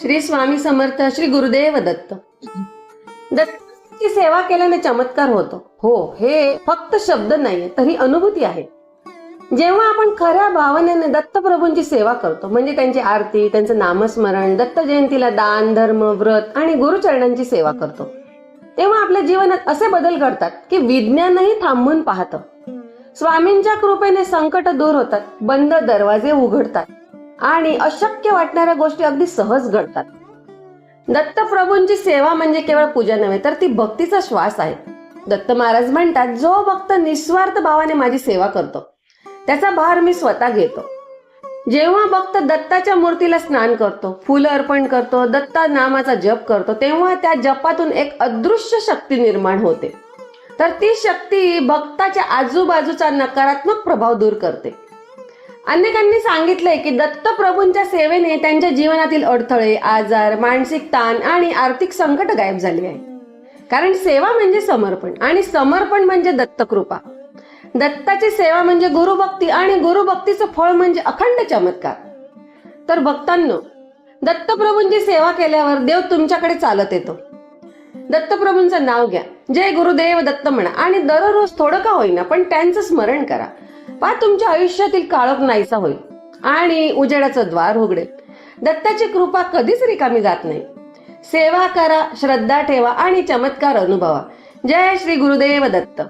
श्री स्वामी समर्थ श्री गुरुदेव दत्त. दत्तची सेवा केल्याने चमत्कार होतो. हो हे फक्त शब्द नाहीये तरी अनुभूती आहे. जेव्हा आपण खऱ्या भावनेने दत्तप्रभूंची सेवा करतो म्हणजे त्यांची आरती त्यांचं नामस्मरण दत्त जयंतीला दान धर्म व्रत आणि गुरुचरणांची सेवा करतो तेव्हा आपल्या जीवनात असे बदल घडतात की विज्ञानही थांबून पाहतं. स्वामींच्या कृपेने संकट दूर होतात बंद दरवाजे उघडतात. आणि अशक्य वाटणाऱ्या गोष्टी अगदी सहज घडतात. दत्तप्रभूंची सेवा म्हणजे केवळ पूजा नव्हे तर ती भक्तीचा श्वास आहे. दत्त महाराज म्हणतात जो भक्त निस्वार्थ भावाने माझी सेवा करतो त्याचा भार मी स्वतः घेतो. जेव्हा भक्त दत्ताच्या मूर्तीला स्नान करतो फुलं अर्पण करतो दत्ता नामाचा जप करतो तेव्हा त्या जपातून एक अदृश्य शक्ती निर्माण होते. तर ती शक्ती भक्ताच्या आजूबाजूचा नकारात्मक प्रभाव दूर करते. अनेकांनी सांगितलंय की दत्तप्रभूंच्या सेवेने त्यांच्या जीवनातील अडथळे आजार मानसिक ताण आणि आर्थिक संकट गायब झाली आहे कारण सेवा म्हणजे समर्पण आणि समर्पण म्हणजे दत्तकृपा. दत्ताची सेवा म्हणजे गुरुभक्ती आणि गुरुभक्तीचं फळ म्हणजे अखंड चमत्कार. तर भक्तांनो दत्तप्रभूंची सेवा केल्यावर देव तुमच्याकडे चालत येतो. दत्तप्रभूंचं नाव घ्या. जय गुरुदेव दत्त म्हणा आणि दररोज थोडं का होईना पण त्यांचं स्मरण करा. पा तुमच्या आयुष्यातील काळोख नाहीसा होईल. आणि उजेडाचं द्वार उघडेल. दत्ताची कृपा कधीच रिकामी जात नाही. सेवा करा श्रद्धा ठेवा आणि चमत्कार अनुभवा. जय श्री गुरुदेव दत्त.